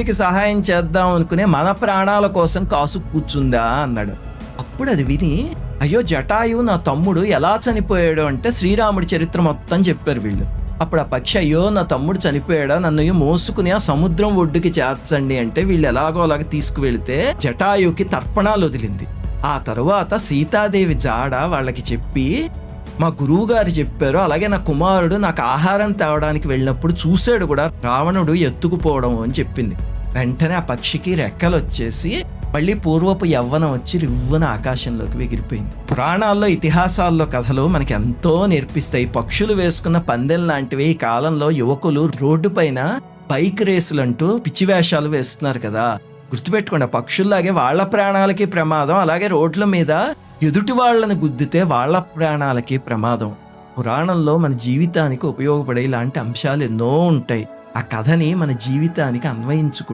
ఇప్పటికి సహాయం చేద్దాం అనుకునే మన ప్రాణాల కోసం కాసు కూర్చుందా అన్నాడు. అప్పుడు అది విని అయ్యో జటాయు నా తమ్ముడు ఎలా చనిపోయాడు అంటే శ్రీరాముడి చరిత్ర మొత్తం చెప్పారు వీళ్ళు. అప్పుడు ఆ పక్షి అయ్యో నా తమ్ముడు చనిపోయాడా? నన్ను మోసుకుని ఆ సముద్రం ఒడ్డుకి చేర్చండి అంటే వీళ్ళు ఎలాగో అలాగ తీసుకువెళితే జటాయుకి తర్పణాలు వదిలింది. ఆ తరువాత సీతాదేవి జాడ వాళ్ళకి చెప్పి మా గురువు గారు చెప్పారు అలాగే నా కుమారుడు నాకు ఆహారం తేవడానికి వెళ్ళినప్పుడు చూశాడు కూడా రావణుడు ఎత్తుకుపోవడం అని చెప్పింది. వెంటనే ఆ పక్షికి రెక్కలు వచ్చేసి మళ్ళీ పూర్వపు యవ్వనం వచ్చి రివ్వున ఆకాశంలోకి ఎగిరిపోయింది పురాణాల్లో ఇతిహాసాల్లో కథలు మనకి ఎంతో నేర్పిస్తాయి. పక్షులు వేసుకున్న పందెం లాంటివి ఈ కాలంలో యువకులు రోడ్డు పైన బైక్ రేసులు అంటూ పిచ్చివేషాలు వేస్తున్నారు కదా. గుర్తుపెట్టుకోండి పక్షుల్లాగే వాళ్ళ ప్రాణాలకి ప్రమాదం అలాగే రోడ్ల మీద ఎదుటి వాళ్ళని గుద్దితే వాళ్ళ ప్రాణాలకి ప్రమాదం. పురాణంలో మన జీవితానికి ఉపయోగపడే ఇలాంటి అంశాలు ఎన్నో ఉంటాయి. ఆ కథని మన జీవితానికి అన్వయించుకు